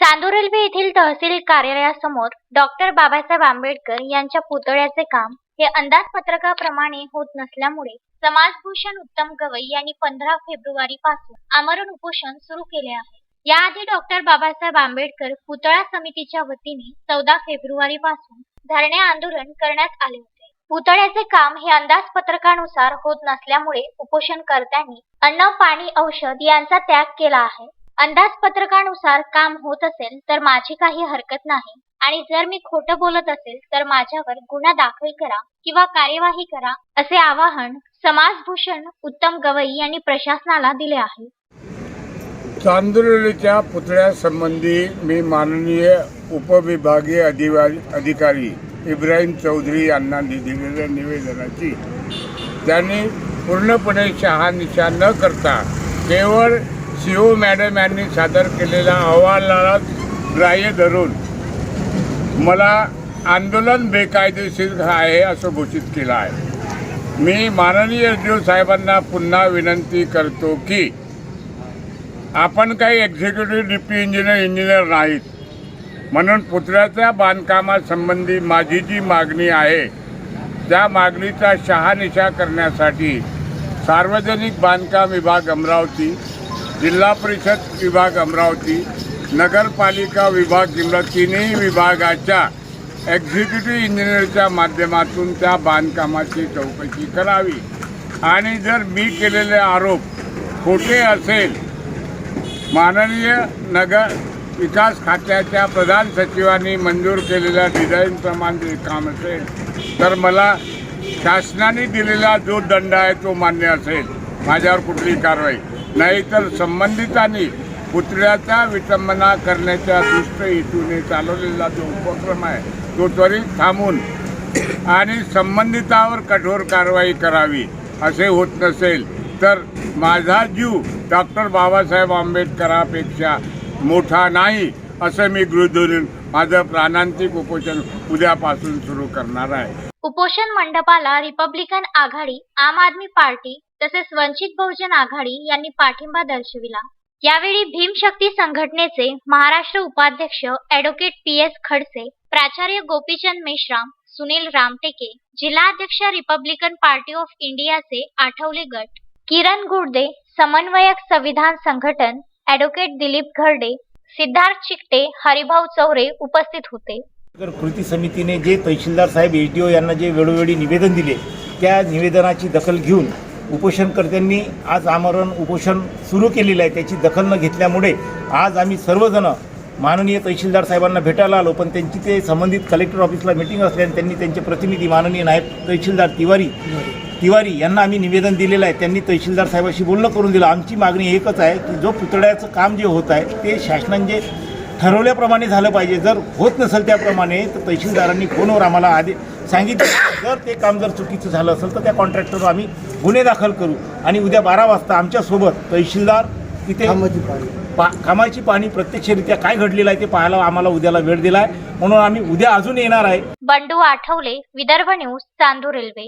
Chandur railway येथील तहसील कार्यालयासमोर doctor Babasaheb Ambedkar यांच्या पुतळ्याचे काम हे अंदाजपत्रकाप्रमाणे होत नसल्यामुळे समाजभूषण उत्तम गवई यांनी पंधरा फेब्रुवारी पासून आमरण उपोषण सुरू केले आहे. याआधी डॉक्टर बाबासाहेब आंबेडकर पुतळा समितीच्या वतीने चौदा फेब्रुवारी पासून धरणे आंदोलन करण्यात आले होते. पुतळ्याचे काम हे अंदाजपत्रकानुसार होत नसल्यामुळे उपोषणकर्त्यांनी अन्न पाणी औषध यांचा त्याग केला आहे. अंदाजपत्रकानुसार काम होत असेल तर माझी काही हरकत नाही. आणि जर मी खोटं बोलत असेल तर माझ्यावर गुन्हा दाखल करा किंवा कार्यवाही करा असे आवाहन समाजभूषण उत्तम गवई यांनी प्रशासनाला दिले आहे. चांदुर्लीच्या पुतळ्यासंबंधी मी माननीय उपविभागीय अधिकारी अधिकारी इब्राहिम चौधरी यांना दिलेल्या निवेदनाची. त्यांनी पूर्णपणे शहानिशा न करता केवळ सी ओ मॅडम यांनी सादर केलेल्या अहवालाला ग्राह्य धरून मला आंदोलन बेकायदेशीर आहे असं घोषित केलं आहे. मी माननीय एस साहेबांना पुन्हा विनंती करतो की आपण काही एक्झिक्युटिव्ह डिप्टी इंजिनियर इंजिनियर नाहीत. म्हणून पुतळ्याच्या बांधकामासंबंधी माझी जी मागणी आहे त्या मागणीचा शहानिशा करण्यासाठी सार्वजनिक बांधकाम विभाग अमरावती जिल्हा परिषद विभाग अमरावती नगरपालिका विभाग जिल्हा तिन्ही विभागाच्या एक्झिक्युटिव्ह इंजिनियरच्या माध्यमातून त्या बांधकामाची चौकशी करावी. आणि जर मी केलेले आरोप खोटे असेल माननीय नगर विकास खात्याच्या प्रधान सचिवांनी मंजूर केलेल्या डिझाईनप्रमाणे काम असेल तर मला शासनाने दिलेला जो दंड आहे तो मान्य असेल. माझ्यावर कुठली कारवाई. नाहीतर संबंधितांनी पुतळ्याचा विटंबना करण्याच्या दुष्ट हेतूने चालवलेला जो उपक्रम आहे तो त्वरित थांबून आणि संबंधितावर कठोर कारवाई करावी असे होत नसेल तर माझा जीव डॉक्टर बाबासाहेब आंबेडकरापेक्षा मोठा नाही असं मी गृह धरून माझं प्राणांतिक उपोषण उद्यापासून सुरू करणार आहे. उपोषण मंडपाला रिपब्लिकन आघाडी आम आदमी पार्टी तसेच वंचित बहुजन आघाडी यांनी पाठिंबा दर्शविला. यावेळी भीमशक्ती संघटनेचे महाराष्ट्र उपाध्यक्ष ॲडव्होकेट पी एस खडसे प्राचार्य गोपीचंद मेश्राम सुनील रामटेके जिल्हाध्यक्ष रिपब्लिकन पार्टी ऑफ इंडियाचे आठवले गट किरण गुडदे समन्वयक संविधान संघटन ॲडव्होकेट दिलीप घरडे सिद्धार्थ चिकटे हरिभाऊ चौरे उपस्थित होते. कृती समितीने जे तहसीलदार साहेब एच डी ओ यांना जे वेळोवेळी निवेदन दिले त्या निवेदनाची दखल घेऊन उपोषणकर्त्यांनी आज आमरण उपोषण सुरू केलेलं आहे. त्याची दखल न घेतल्यामुळे आज आम्ही सर्वजण माननीय तहसीलदार साहेबांना भेटायला आलो पण त्यांची ते संबंधित कलेक्टर ऑफिसला मिटिंग असल्याने त्यांनी त्यांचे प्रतिनिधी माननीय नायब तहसीलदार तिवारी तिवारी यांना आम्ही निवेदन दिलेलं आहे. त्यांनी तहसीलदार साहेबाशी बोलणं करून दिलं. आमची मागणी एकच आहे की जो पुतळ्याचं काम जे होत आहे ते शासनाने जे ठरवल्याप्रमाणे झालं पाहिजे. जर होत नसेल त्याप्रमाणे तर तहसीलदारांनी फोनवर आम्हाला आधी सांगितलं. जर ते काम जर चुकीचं झालं असेल तर त्या कॉन्ट्रॅक्टरवर आम्ही गुन्हे दाखल करू. आणि उद्या बारा वाजता आमच्यासोबत तहसीलदार तिथे पा कामाची पाणी प्रत्यक्षरित्या काय घडलेलं आहे ते पाहायला आम्हाला उद्याला वेळ दिला आहे म्हणून आम्ही उद्या अजून येणार आहे. Bandu Athawale Vidarbha news Chandur Railway.